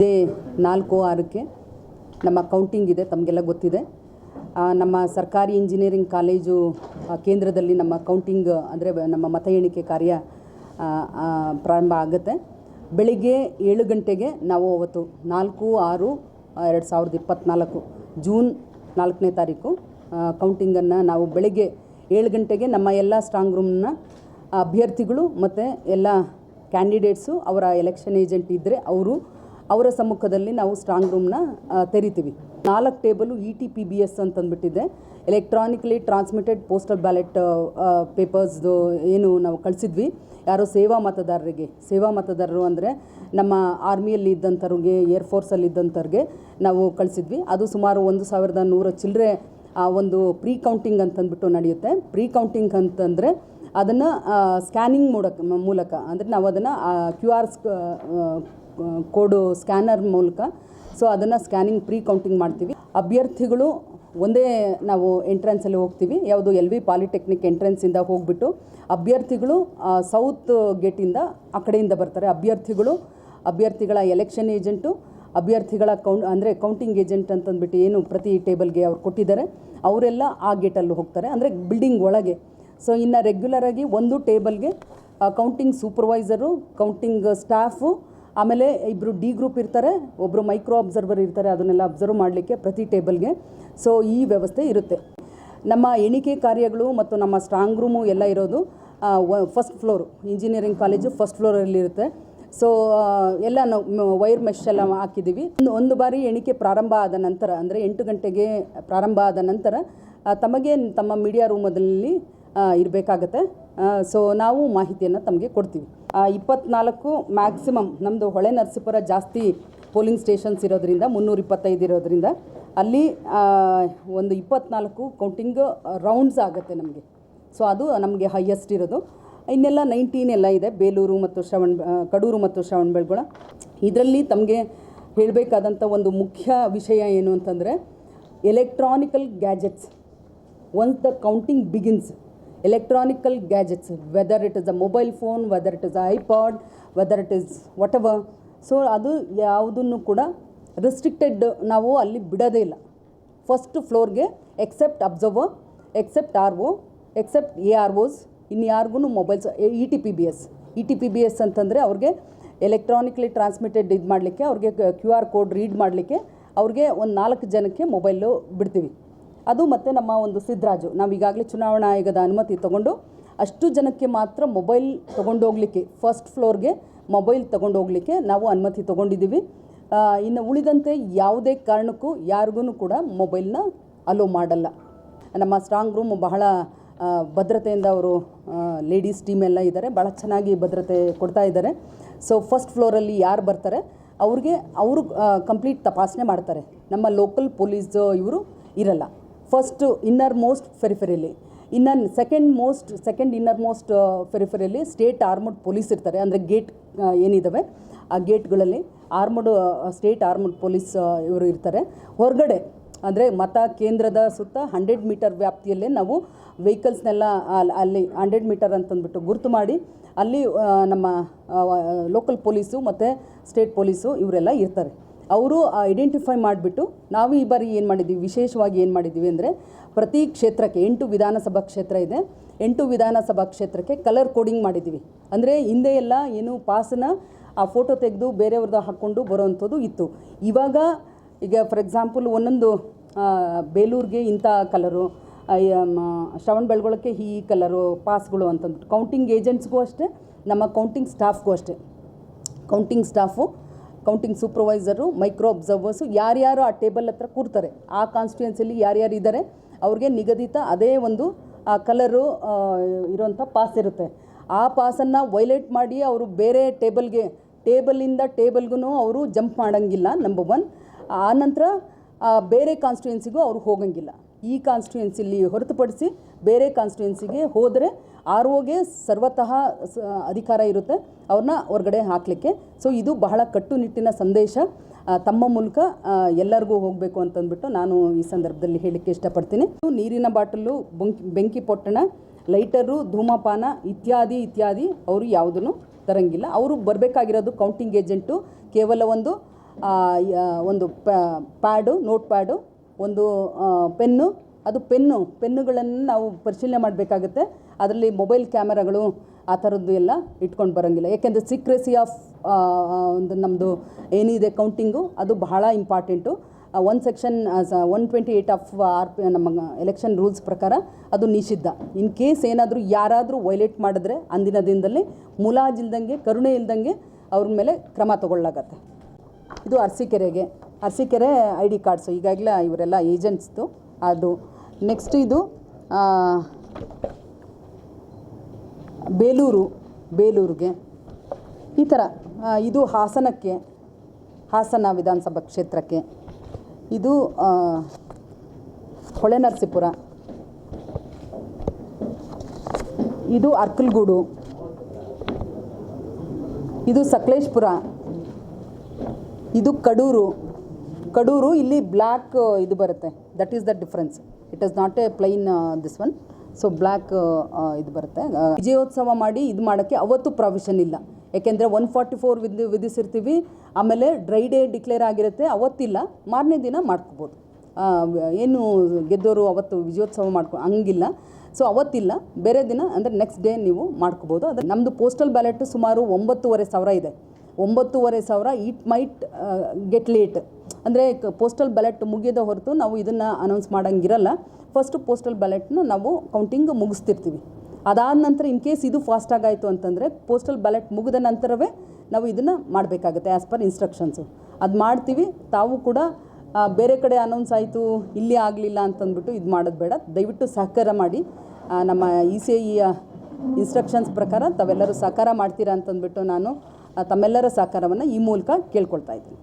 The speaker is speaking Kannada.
ಇದೇ ನಾಲ್ಕು ಆರಕ್ಕೆ ನಮ್ಮ ಕೌಂಟಿಂಗ್ ಇದೆ, ತಮಗೆಲ್ಲ ಗೊತ್ತಿದೆ. ನಮ್ಮ ಸರ್ಕಾರಿ ಇಂಜಿನಿಯರಿಂಗ್ ಕಾಲೇಜು ಕೇಂದ್ರದಲ್ಲಿ ನಮ್ಮ ಕೌಂಟಿಂಗ್ ಅಂದರೆ ನಮ್ಮ ಮತ ಎಣಿಕೆ ಕಾರ್ಯ ಪ್ರಾರಂಭ ಆಗುತ್ತೆ. ಬೆಳಿಗ್ಗೆ ಏಳು ಗಂಟೆಗೆ ನಾವು ಅವತ್ತು ನಾಲ್ಕು, ಆರು, ಎರಡು ಸಾವಿರದ ಇಪ್ಪತ್ತ್ನಾಲ್ಕು ಜೂನ್ ನಾಲ್ಕನೇ ತಾರೀಕು ಕೌಂಟಿಂಗನ್ನು ನಾವು ಬೆಳಿಗ್ಗೆ ಏಳು ಗಂಟೆಗೆ ನಮ್ಮ ಎಲ್ಲ ಸ್ಟ್ರಾಂಗ್ ರೂಮ್ನ ಅಭ್ಯರ್ಥಿಗಳು ಮತ್ತು ಎಲ್ಲ ಕ್ಯಾಂಡಿಡೇಟ್ಸು ಅವರ ಎಲೆಕ್ಷನ್ ಏಜೆಂಟ್ ಇದ್ದರೆ ಅವರು ಅವರ ಸಮ್ಮುಖದಲ್ಲಿ ನಾವು ಸ್ಟ್ರಾಂಗ್ ರೂಮ್ನ ತೆರಿತೀವಿ. ನಾಲ್ಕು table E T P B S ಅಂತಂದ್ಬಿಟ್ಟಿದೆ electronically transmitted postal ballot ಪೇಪರ್ಸ್ದು ಏನು ನಾವು ಕಳಿಸಿದ್ವಿ. ಯಾರೋ ಸೇವಾ ಮತದಾರರಿಗೆ, ಸೇವಾ ಮತದಾರರು ಅಂದರೆ ನಮ್ಮ ಆರ್ಮಿಯಲ್ಲಿ ಇದ್ದಂಥವ್ರಿಗೆ ಏರ್ಫೋರ್ಸಲ್ಲಿ ಇದ್ದಂಥವ್ರಿಗೆ ನಾವು ಕಳಿಸಿದ್ವಿ. ಅದು ಸುಮಾರು ಒಂದು ಸಾವಿರದ ನೂರ ಚಿಲ್ಲರೆ ಆ, ಒಂದು ಪ್ರೀ ಕೌಂಟಿಂಗ್ ಅಂತಂದ್ಬಿಟ್ಟು ನಡೆಯುತ್ತೆ. ಪ್ರೀ ಕೌಂಟಿಂಗ್ ಅಂತಂದರೆ ಅದನ್ನು ಸ್ಕ್ಯಾನಿಂಗ್ ಮೂಲಕ ಮೂಲಕ. ಅಂದರೆ ನಾವು ಅದನ್ನು ಕ್ಯೂ ಆರ್ ಕೋಡು ಸ್ಕ್ಯಾನರ್ ಮೂಲಕ. ಸೊ ಅದನ್ನು ಸ್ಕ್ಯಾನಿಂಗ್ ಪ್ರೀ ಕೌಂಟಿಂಗ್ ಮಾಡ್ತೀವಿ. ಅಭ್ಯರ್ಥಿಗಳು ಒಂದೇ ನಾವು ಎಂಟ್ರೆನ್ಸಲ್ಲಿ ಹೋಗ್ತೀವಿ. ಯಾವುದು ಎಲ್ ವಿ ಪಾಲಿಟೆಕ್ನಿಕ್ ಎಂಟ್ರೆನ್ಸಿಂದ ಹೋಗ್ಬಿಟ್ಟು ಅಭ್ಯರ್ಥಿಗಳು ಸೌತ್ ಗೇಟಿಂದ ಆ ಕಡೆಯಿಂದ ಬರ್ತಾರೆ. ಅಭ್ಯರ್ಥಿಗಳು, ಅಭ್ಯರ್ಥಿಗಳ ಎಲೆಕ್ಷನ್ ಏಜೆಂಟು ಅಭ್ಯರ್ಥಿಗಳ ಕೌಂಟ್ ಅಂದರೆ ಕೌಂಟಿಂಗ್ ಏಜೆಂಟ್ ಅಂತಂದ್ಬಿಟ್ಟು ಏನು ಪ್ರತಿ ಟೇಬಲ್ಗೆ ಅವ್ರು ಕೊಟ್ಟಿದ್ದಾರೆ. ಅವರೆಲ್ಲ ಆ ಗೇಟಲ್ಲಿ ಹೋಗ್ತಾರೆ. ಅಂದರೆ ಬಿಲ್ಡಿಂಗ್ ಒಳಗೆ. ಸೊ ಇನ್ನು ರೆಗ್ಯುಲರಾಗಿ ಒಂದು ಟೇಬಲ್ಗೆ ಕೌಂಟಿಂಗ್ ಸೂಪರ್ವೈಸರು ಕೌಂಟಿಂಗ್ ಸ್ಟಾಫು ಆಮೇಲೆ ಇಬ್ಬರು ಡಿ ಗ್ರೂಪ್ ಇರ್ತಾರೆ ಒಬ್ಬರು ಮೈಕ್ರೋ ಅಬ್ಸರ್ವರ್ ಇರ್ತಾರೆ, ಅದನ್ನೆಲ್ಲ ಅಬ್ಸರ್ವ್ ಮಾಡಲಿಕ್ಕೆ ಪ್ರತಿ ಟೇಬಲ್ಗೆ. ಸೊ, ಈ ವ್ಯವಸ್ಥೆ ಇರುತ್ತೆ. ನಮ್ಮ ಎಣಿಕೆ ಕಾರ್ಯಗಳು ಮತ್ತು ನಮ್ಮ ಸ್ಟ್ರಾಂಗ್ ರೂಮು ಎಲ್ಲ ಇರೋದು first floor. Engineering college first ಫ್ಲೋರಲ್ಲಿರುತ್ತೆ so ಎಲ್ಲ ನಾವು ವೈರ್ ಮೆಶ್ ಎಲ್ಲ ಹಾಕಿದ್ದೀವಿ. ಒಂದು ಒಂದು ಬಾರಿ ಎಣಿಕೆ ಪ್ರಾರಂಭ ಆದ ನಂತರ, ಅಂದರೆ ಎಂಟು ಗಂಟೆಗೆ ಪ್ರಾರಂಭ ಆದ ನಂತರ ತಮಗೆ ತಮ್ಮ ಮೀಡಿಯಾ ರೂಮದಲ್ಲಿ ಇರಬೇಕಾಗತ್ತೆ. ಸೊ ನಾವು ಮಾಹಿತಿಯನ್ನು ತಮಗೆ ಕೊಡ್ತೀವಿ. ಇಪ್ಪತ್ನಾಲ್ಕು ಮ್ಯಾಕ್ಸಿಮಮ್ ನಮ್ಮದು ಹೊಳೆ ನರಸೀಪುರ ಜಾಸ್ತಿ ಪೋಲಿಂಗ್ ಸ್ಟೇಷನ್ಸ್ ಇರೋದ್ರಿಂದ ಮುನ್ನೂರ ಇಪ್ಪತ್ತೈದು ಇರೋದ್ರಿಂದ ಅಲ್ಲಿ ಒಂದು ಇಪ್ಪತ್ನಾಲ್ಕು ಕೌಂಟಿಂಗ್ ರೌಂಡ್ಸ್ ಆಗುತ್ತೆ ನಮಗೆ. ಸೊ ಅದು ನಮಗೆ ಹೈಯೆಸ್ಟ್ ಇರೋದು. ಇನ್ನೆಲ್ಲ ನೈನ್ಟೀನ್ ಎಲ್ಲ ಇದೆ. ಬೇಲೂರು ಮತ್ತು ಶ್ರವಣ ಕಡೂರು ಮತ್ತು ಶ್ರವಣಬೆಳಗೊಳ. ಇದರಲ್ಲಿ ತಮಗೆ ಹೇಳಬೇಕಾದಂಥ ಒಂದು ಮುಖ್ಯ ವಿಷಯ ಏನು ಅಂತಂದರೆ electronical gadgets once the counting begins electronical gadgets, whether it is a mobile phone, whether it is an ipod, whether it is whatever. So ಅದು ಯಾವುದನ್ನು ಕೂಡ ರಿಸ್ಟ್ರಿಕ್ಟೆಡ್ ನಾವು ಅಲ್ಲಿ ಬಿಡೋದೇ ಇಲ್ಲ. First ಫ್ಲೋರ್ಗೆ except observer except R O except A R Os ಇನ್ನು ಯಾರಿಗೂ mobiles E T P B S E T P B S ಅಂತಂದರೆ ಅವ್ರಿಗೆ ಎಲೆಕ್ಟ್ರಾನಿಕ್ಲಿ ಟ್ರಾನ್ಸ್ಮಿಟೆಡ್ ಇದು ಮಾಡಲಿಕ್ಕೆ, ಅವ್ರಿಗೆ ಕ್ಯೂ ಆರ್ ಕೋಡ್ ರೀಡ್ ಮಾಡಲಿಕ್ಕೆ ಅವ್ರಿಗೆ ಒಂದು ನಾಲ್ಕು ಜನಕ್ಕೆ ಮೊಬೈಲು ಬಿಡ್ತೀವಿ. ಅದು ಮತ್ತು ನಮ್ಮ ಒಂದು ಸಿದ್ದರಾಜು ನಾವು ಈಗಾಗಲೇ ಚುನಾವಣಾ ಆಯೋಗದ ಅನುಮತಿ ತಗೊಂಡು ಅಷ್ಟು ಜನಕ್ಕೆ ಮಾತ್ರ ಮೊಬೈಲ್ ತೊಗೊಂಡೋಗ್ಲಿಕ್ಕೆ ಫಸ್ಟ್ ಫ್ಲೋರ್ಗೆ ಮೊಬೈಲ್ ತೊಗೊಂಡೋಗ್ಲಿಕ್ಕೆ ನಾವು ಅನುಮತಿ ತೊಗೊಂಡಿದ್ದೀವಿ ಇನ್ನು ಉಳಿದಂತೆ ಯಾವುದೇ ಕಾರಣಕ್ಕೂ ಯಾರಿಗೂ ಕೂಡ ಮೊಬೈಲ್ನ ಅಲೋ ಮಾಡಲ್ಲ. ನಮ್ಮ ಸ್ಟ್ರಾಂಗ್ ರೂಮ್ ಬಹಳ ಭದ್ರತೆಯಿಂದ ಅವರು ಲೇಡೀಸ್ ಟೀಮ್ ಎಲ್ಲ ಇದ್ದಾರೆ. ಭಾಳ ಚೆನ್ನಾಗಿ ಭದ್ರತೆ ಕೊಡ್ತಾ ಇದ್ದಾರೆ. ಸೊ ಫಸ್ಟ್ ಫ್ಲೋರಲ್ಲಿ ಯಾರು ಬರ್ತಾರೆ, ಅವ್ರಿಗೆ, ಅವರು ಕಂಪ್ಲೀಟ್ ತಪಾಸಣೆ ಮಾಡ್ತಾರೆ. ನಮ್ಮ ಲೋಕಲ್ ಪೊಲೀಸ್ ಇವರು ಇರಲ್ಲ. ಫಸ್ಟ್ ಇನ್ನರ್ ಮೋಸ್ಟ್ ಫೆರಿಫೆರಿಲಿ ಇನ್ನು second most second inner most peripherally state armed police ಇರ್ತಾರೆ. ಅಂದರೆ ಗೇಟ್ ಏನಿದ್ದಾವೆ ಆ ಗೇಟ್ಗಳಲ್ಲಿ ಆರ್ಮಡ್ ಸ್ಟೇಟ್ ಆರ್ಮಡ್ ಪೊಲೀಸ್ ಇವರು ಇರ್ತಾರೆ. ಹೊರಗಡೆ ಅಂದರೆ ಮತ ಕೇಂದ್ರದ ಸುತ್ತ ಹಂಡ್ರೆಡ್ ಮೀಟರ್ ವ್ಯಾಪ್ತಿಯಲ್ಲೇ ನಾವು ವೆಹಿಕಲ್ಸ್ನೆಲ್ಲ ಅಲ್ಲಿ ಹಂಡ್ರೆಡ್ ಮೀಟರ್ ಅಂತಂದ್ಬಿಟ್ಟು ಗುರುತು ಮಾಡಿ ಅಲ್ಲಿ ನಮ್ಮ ಲೋಕಲ್ ಪೊಲೀಸು ಮತ್ತು ಸ್ಟೇಟ್ ಪೊಲೀಸು ಇವರೆಲ್ಲ ಇರ್ತಾರೆ. ಅವರು ಐಡೆಂಟಿಫೈ ಮಾಡಿಬಿಟ್ಟು ನಾವು ಈ ಬಾರಿ ಏನು ಮಾಡಿದ್ದೀವಿ ವಿಶೇಷವಾಗಿ ಏನು ಮಾಡಿದ್ದೀವಿ ಅಂದರೆ ಪ್ರತಿ ಕ್ಷೇತ್ರಕ್ಕೆ ಎಂಟು ವಿಧಾನಸಭಾ ಕ್ಷೇತ್ರ ಇದೆ. ಎಂಟು ವಿಧಾನಸಭಾ ಕ್ಷೇತ್ರಕ್ಕೆ ಕಲರ್ ಕೋಡಿಂಗ್ ಮಾಡಿದ್ದೀವಿ ಅಂದರೆ ಹಿಂದೆ ಎಲ್ಲ ಏನು ಪಾಸನ್ನು ಆ ಫೋಟೋ ತೆಗೆದು ಬೇರೆಯವ್ರದ್ದು ಹಾಕ್ಕೊಂಡು ಬರೋವಂಥದ್ದು ಇತ್ತು. ಇವಾಗ ಈಗ ಫಾರ್ ಎಕ್ಸಾಂಪಲ್ ಒಂದೊಂದು ಬೇಲೂರಿಗೆ ಇಂಥ ಕಲರು ಶ್ರವಣ ಬೆಳಗೊಳಕ್ಕೆ ಈ ಕಲರು ಪಾಸ್ಗಳು ಅಂತಂದ್ಬಿಟ್ಟು. ಕೌಂಟಿಂಗ್ ಏಜೆಂಟ್ಸ್ಗೂ ಅಷ್ಟೇ, ನಮ್ಮ ಕೌಂಟಿಂಗ್ ಸ್ಟಾಫ್ಗೂ ಅಷ್ಟೇ. Counting staff counting supervisor micro observers ಯಾರ್ಯಾರು ಆ ಟೇಬಲ್ ಹತ್ರ ಕೂರ್ತಾರೆ ಆ ಕಾನ್ಸ್ಟಿಟ್ಯೂನ್ಸಿಯಲ್ಲಿ ಯಾರ್ಯಾರು ಇದ್ದಾರೆ ಅವ್ರಿಗೆ ನಿಗದಿತ ಅದೇ ಒಂದು ಆ ಕಲರು ಇರೋಂಥ ಪಾಸ್ ಇರುತ್ತೆ. ಆ ಪಾಸನ್ನು ವೈಲೇಟ್ ಮಾಡಿ ಅವರು ಬೇರೆ ಟೇಬಲ್ಗೆ ಟೇಬಲಿಂದ ಟೇಬಲ್ಗೂ ಅವರು ಜಂಪ್ ಮಾಡೋಂಗಿಲ್ಲ ನಂಬರ್ ಒನ್ ಆ ನಂತರ ಆ, ಬೇರೆ ಕಾನ್ಸ್ಟಿಟ್ಯೂನ್ಸಿಗೂ ಅವರು ಹೋಗೋಂಗಿಲ್ಲ. ಈ ಕಾನ್ಸ್ಟಿಟ್ಯೂನ್ಸಿಲಿ ಹೊರತುಪಡಿಸಿ ಬೇರೆ ಕಾನ್ಸ್ಟಿಟ್ಯೂನ್ಸಿಗೆ ಹೋದರೆ ಆರ್ ಒಗೆ ಸರ್ವತಃ ಅಧಿಕಾರ ಇರುತ್ತೆ. ಅವ್ರನ್ನ ಹೊರಗಡೆ ಹಾಕಲಿಕ್ಕೆ. ಸೊ ಇದು ಬಹಳ ಕಟ್ಟುನಿಟ್ಟಿನ ಸಂದೇಶ. ತಮ್ಮ ಮೂಲಕ ಎಲ್ಲರಿಗೂ ಹೋಗಬೇಕು ಅಂತಂದ್ಬಿಟ್ಟು ನಾನು ಈ ಸಂದರ್ಭದಲ್ಲಿ ಹೇಳಲಿಕ್ಕೆ ಇಷ್ಟಪಡ್ತೀನಿ. ನೀರಿನ ಬಾಟಲು, ಬೆಂಕಿ ಬೆಂಕಿ ಪೊಟ್ಟಣ, ಲೈಟರು, ಧೂಮಪಾನ ಇತ್ಯಾದಿ ಇತ್ಯಾದಿ ಅವರು ಯಾವುದನ್ನು ತರಂಗಿಲ್ಲ. ಅವರು ಬರಬೇಕಾಗಿರೋದು ಕೌಂಟಿಂಗ್ ಏಜೆಂಟು ಕೇವಲ ಒಂದು ಒಂದು ಪ್ಯಾಡು ನೋಟ್ ಪ್ಯಾಡು ಒಂದು ಪೆನ್ನು. ಅದು ಪೆನ್ನು, ಪೆನ್ನುಗಳನ್ನು ನಾವು ಪರಿಶೀಲನೆ ಮಾಡಬೇಕಾಗುತ್ತೆ. ಅದರಲ್ಲಿ ಮೊಬೈಲ್ ಕ್ಯಾಮರಾಗಳು ಆ ಥರದ್ದು ಎಲ್ಲ ಇಟ್ಕೊಂಡು ಬರೋಂಗಿಲ್ಲ. ಯಾಕೆಂದರೆ ಸೀಕ್ರೆಸಿ ಆಫ್ ಒಂದು ನಮ್ಮದು ಏನಿದೆ ಕೌಂಟಿಂಗು ಅದು ಬಹಳ important one section one twenty eight of R P ನಮ್ಮ ಎಲೆಕ್ಷನ್ ರೂಲ್ಸ್ ಪ್ರಕಾರ ಅದು ನಿಷಿದ್ಧ. ಇನ್ ಕೇಸ್ ಏನಾದರೂ ಯಾರಾದರೂ ವೈಲೇಟ್ ಮಾಡಿದ್ರೆ ಅಂದಿನ ದಿನದಲ್ಲಿ ಮುಲಾಜಿಲ್ದಂಗೆ ಕರುಣೆ ಇಲ್ದಂಗೆ ಅವ್ರ ಮೇಲೆ ಕ್ರಮ ತಗೊಳ್ಳಾಗತ್ತೆ. ಇದು ಅರಸೀಕೆರೆಗೆ. ಅರಸೀಕೆರೆ ಐ ಡಿ ಕಾರ್ಡ್ಸು ಈಗಾಗಲೇ ಇವರೆಲ್ಲ ಏಜೆಂಟ್ಸ್ದು ಅದು. ನೆಕ್ಸ್ಟ್ ಇದು ಬೇಲೂರು, ಬೇಲೂರಿಗೆ. ಈ ಥರ ಇದು ಹಾಸನಕ್ಕೆ, ಹಾಸನ ವಿಧಾನಸಭಾ ಕ್ಷೇತ್ರಕ್ಕೆ. ಇದು ಹೊಳೆ ಹೊಳೆನರಸೀಪುರ. ಇದು ಅರ್ಕಲ್ಗೂಡು. ಇದು ಸಕಲೇಶ್ಪುರ. ಇದು ಕಡೂರು. ಕಡೂರು ಇಲ್ಲಿ ಬ್ಲ್ಯಾಕ್ ಇದು ಬರುತ್ತೆ. That is the difference it is not a plain this one so black ಇದು ಬರುತ್ತೆ. ವಿಜಯೋತ್ಸವ ಮಾಡಿ ಇದು ಮಾಡೋಕ್ಕೆ ಅವತ್ತು ಪ್ರಾವಿಷನ್ ಇಲ್ಲ. ಯಾಕೆಂದರೆ ಒನ್ ಫಾರ್ಟಿ ಫೋರ್ ವಿಧಿ ವಿಧಿಸಿರ್ತೀವಿ. ಆಮೇಲೆ ಡ್ರೈ ಡೇ ಡಿಕ್ಲೇರ್ ಆಗಿರುತ್ತೆ. ಅವತ್ತಿಲ್ಲ. ಮಾರನೇ ದಿನ ಮಾಡ್ಕೋಬೋದು. ಏನು ಗೆದ್ದವರು ಅವತ್ತು ವಿಜಯೋತ್ಸವ ಮಾಡ್ಕೊ, ಹಂಗಿಲ್ಲ. ಸೊ ಅವತ್ತಿಲ್ಲ. ಬೇರೆ ದಿನ, ಅಂದರೆ ನೆಕ್ಸ್ಟ್ ಡೇ ನೀವು ಮಾಡ್ಕೋಬೋದು. ಅದು ನಮ್ಮದು ಪೋಸ್ಟಲ್ ಬ್ಯಾಲೆಟ್ ಸುಮಾರು ಒಂಬತ್ತುವರೆ ಸಾವಿರ ಇದೆ. ಒಂಬತ್ತುವರೆ ಸಾವಿರ ಇಟ್ ಮೈಟ್ ಗೆಟ್ ಲೇಟ್ ಅಂದರೆ ಪೋಸ್ಟಲ್ ಬ್ಯಾಲೆಟ್ ಮುಗಿಯದ ಹೊರತು ನಾವು ಇದನ್ನು ಅನೌನ್ಸ್ ಮಾಡೋಂಗಿರಲ್ಲ. ಫಸ್ಟು ಪೋಸ್ಟಲ್ ಬ್ಯಾಲೆಟ್ನ ನಾವು ಕೌಂಟಿಂಗ್ ಮುಗಿಸ್ತಿರ್ತೀವಿ. ಅದಾದ ನಂತರ ಇನ್ ಕೇಸ್ ಇದು ಫಾಸ್ಟ್ ಆಗಾಯಿತು ಅಂತಂದರೆ ಪೋಸ್ಟಲ್ ಬ್ಯಾಲೆಟ್ ಮುಗಿದ ನಂತರವೇ ನಾವು ಇದನ್ನು ಮಾಡಬೇಕಾಗುತ್ತೆ ಆ್ಯಸ್ ಪರ್ ಇನ್ಸ್ಟ್ರಕ್ಷನ್ಸು ಅದು ಮಾಡ್ತೀವಿ, ತಾವು ಕೂಡ ಬೇರೆ ಕಡೆ ಅನೌನ್ಸ್ ಆಯಿತು, ಇಲ್ಲಿ ಆಗಲಿಲ್ಲ ಅಂತಂದ್ಬಿಟ್ಟು ಇದು ಮಾಡೋದು ಬೇಡ. ದಯವಿಟ್ಟು ಸಹಕಾರ ಮಾಡಿ ನಮ್ಮ ಇ ಸಿ ಐಯ ಇನ್ಸ್ಟ್ರಕ್ಷನ್ಸ್ ಪ್ರಕಾರ ತಾವೆಲ್ಲರೂ ಸಹಕಾರ ಮಾಡ್ತೀರಾ ಅಂತಂದ್ಬಿಟ್ಟು ನಾನು ತಮ್ಮೆಲ್ಲರ ಸಹಕಾರವನ್ನು ಈ ಮೂಲಕ ಕೇಳ್ಕೊಳ್ತಾ ಇದ್ದೀನಿ.